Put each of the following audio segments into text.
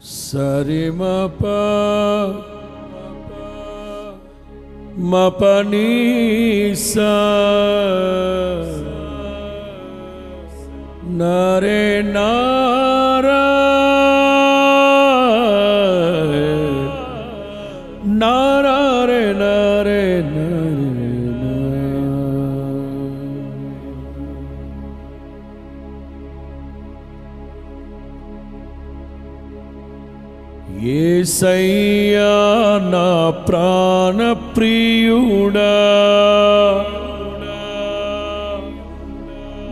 సరిమప మపనీసా నరే నారా ఏసయ్యా నా ప్రాణ ప్రియుడా.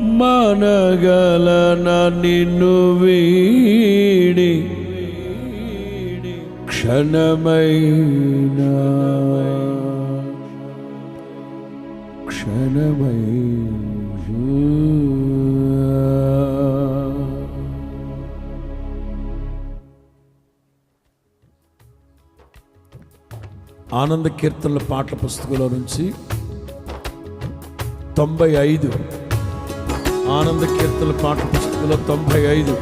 మనగలన నిన్ను వీడి క్షణమైనా. క్షణమైనా. ఆనంద కీర్తనల పాటల పుస్తకంలో నుంచి తొంభై ఐదు ఆనంద కీర్తనల పాటల పుస్తకంలో తొంభై ఐదు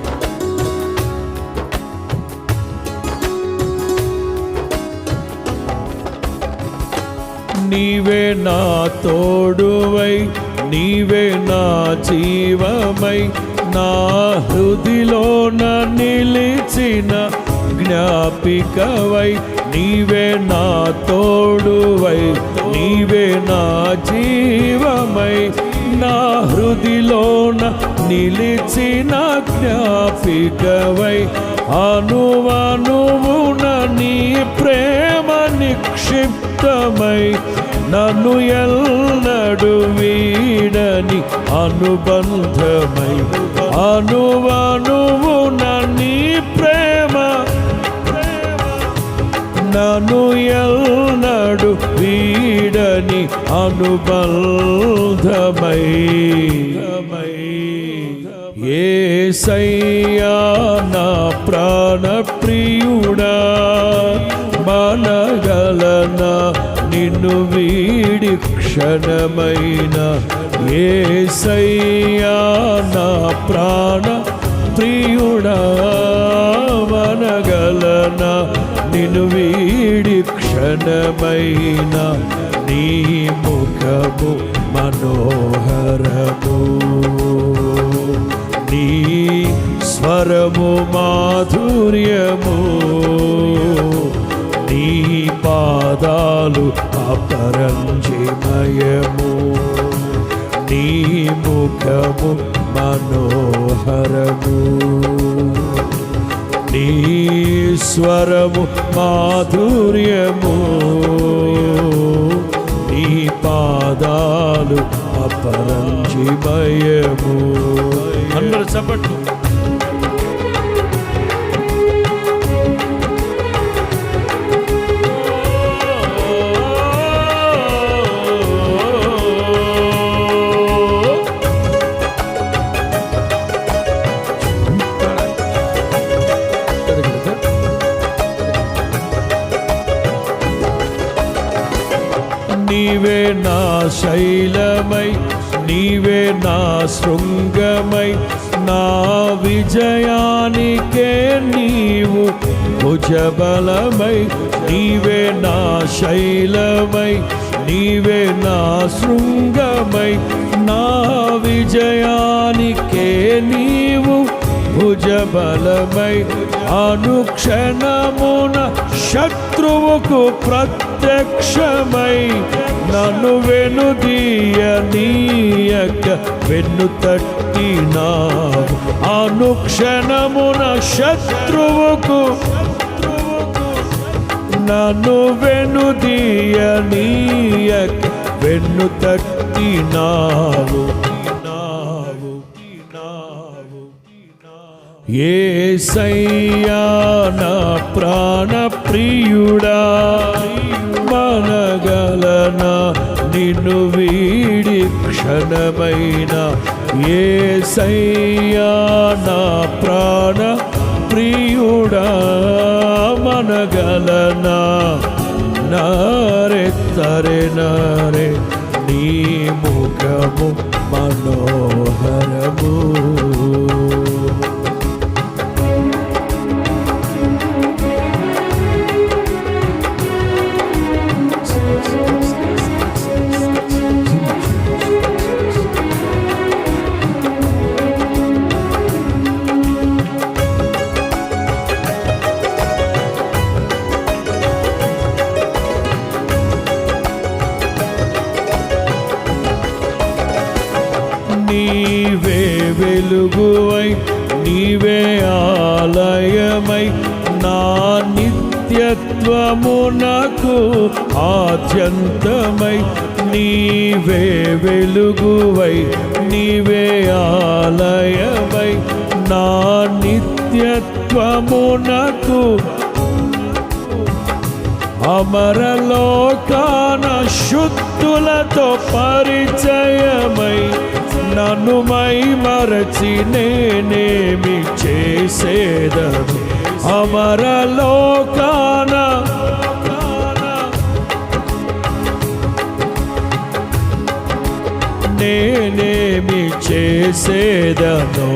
నీవే నా తోడువై నీవే నా జీవమై నా హృదిలోన నిలిచిన జ్ఞాపికవై నీవే నా తోడువై నీవే నా జీవమై. నా హృదిలోన నిలిచిన జ్ఞాపికవై. అనువనువున నీ ప్రేమ నిక్షిప్తమై. నన్ను ఎల్లడు వీడని అనుబంధమై. అనువనువున నీ నను ఎల్నడు వీడని అనుబంధమై. సయ్యా నా ప్రాణ ప్రియుడా మనగలన నిన్ను వీడి క్షణమైన ఏసయ్యా నా ప్రాణ ప్రియుడా మనగలన నిన్ను వీడి క్షణమైన నీ ముఖము మనోహరము. నీ స్వరము మాధుర్యము. నీ పాదాలు అపరంజిమయము. నీ ముఖము మనోహరము. నీ స్వరము మాధుర్యము. నీ పాదాలు అపరంజిమయము. అందరూ చెప్పట్లు నీవే నా శైలమై నీవే నా శృంగమై నా విజయానికే నీవు భుజబలమై నీవే నా శైలమై నీవే నా శృంగమై నా విజయానికే నీవు భుజబలమై అనుక్షణమున శత్రువుకు ప్రత్యక్షమై నన్ను వెనుదీయనీయక వెన్ను తట్టినా అనుక్షణమున శత్రువుకు నన్ను వెనుదీయనీయక వెన్ను తట్టినావు. ఏసయ్యా నా ప్రాణ ప్రియుడా మనగలన నిన్ను వీడి క్షణమైన? ఏసయ్యా నా ప్రాణ ప్రియుడా మనగలన నారే తరే నారే నీ ముఖము మనోహరము. వెలుగువై నీవే ఆలయమై నా నిత్యత్వమునకు ఆద్యంతమై నీవే వెలుగువై నీవే ఆలయమై నా నిత్యత్వమునకు అమరలోకాన శుద్ధులతో పరిచయమై నన్ను మై మరచి నేనేమి చేసేదను? అమరలోకాన నేనేమి చేసేదను?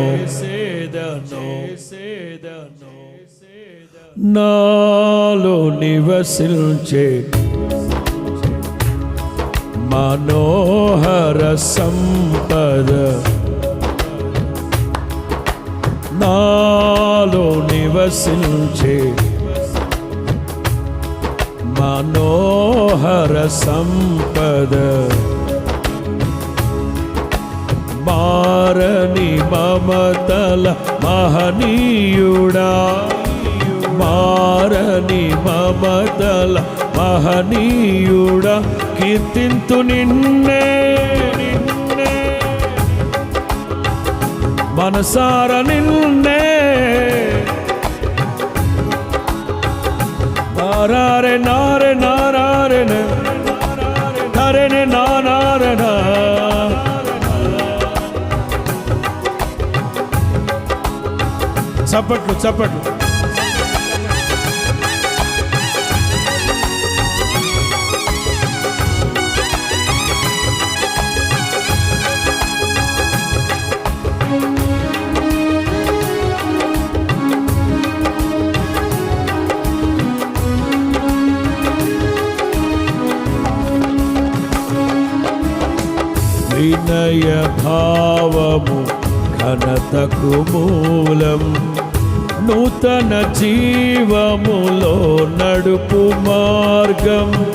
నాలో నివసించే మనోహర సంపద. నాలో నివసించే మనోహర సంపద. మారని మమతల మహనీయుడా. మారని మమతల మహనీయుడ కీర్తింతు నిన్నే నిన్నే. మనసార నిన్నే. నారారే నారే నారారే నరే నారణ చప్పట్లు చప్పట్లు. వినయ భావము ఘనతకు మూలం. నూతన జీవములో నడుపు మార్గం.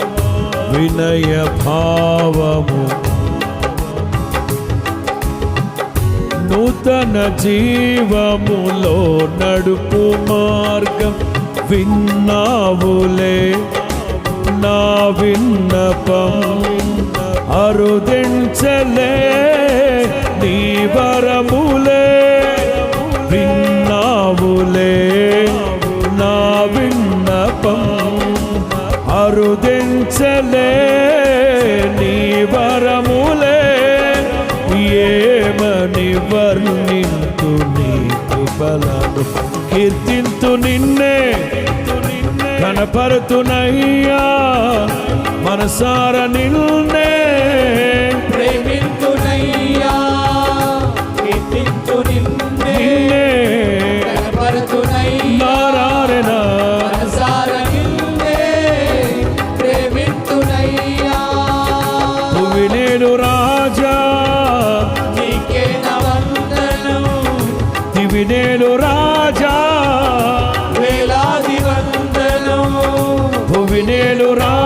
వినయ భావము నూతన జీవములో నడుపు మార్గం. విన్నావులే నా విన్నపం. అరుదించలే నీ వరములే విన్నావులే నా విన్నపం. అరుదించలే నీ వరములే ఏమని వర్ణింతు నీ బలము? కీర్తింతు నిన్నే కనపరుతునయ్యా మనసార నిన్నే ప్రేమింతునయ్యా కీర్తింతు నిన్నే కనపరుతునయ్యా నారాయణ. మనసార నిన్నే ప్రేమింతునయ్యా. భువి నేను రాజా. నీకే నవందనం దివి నేను రాజా. వేలాది వందనం భువి నేను రాజా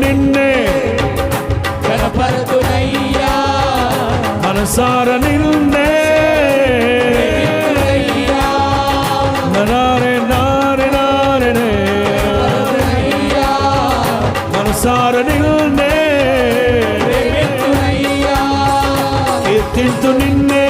నిన్నే కనపరుతునయ్యా మనసార నిన్నే ప్రేమింతునయ్యా నారే నారే నారే నే. కనపరుతునయ్యా మనసార నిన్నే ప్రేమింతునయ్యా కీర్తింతు నిన్నే నిన్నే కనపరుతునయ్యా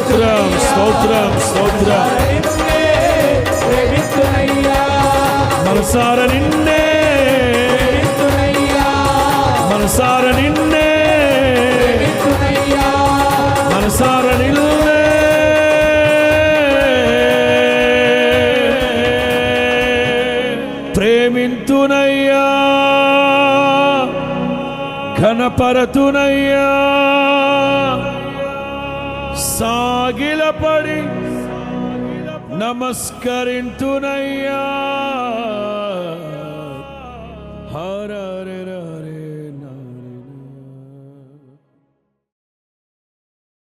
స్తోత్రం స్తోత్రం స్తోత్రం మనసార నిన్నే మనసార నిన్నే మనసార నిన్నే ప్రేమింతునయ్యా ఘనపరతునయ్యా సాగిలపడి నమస్కరింతునయ్యా. హర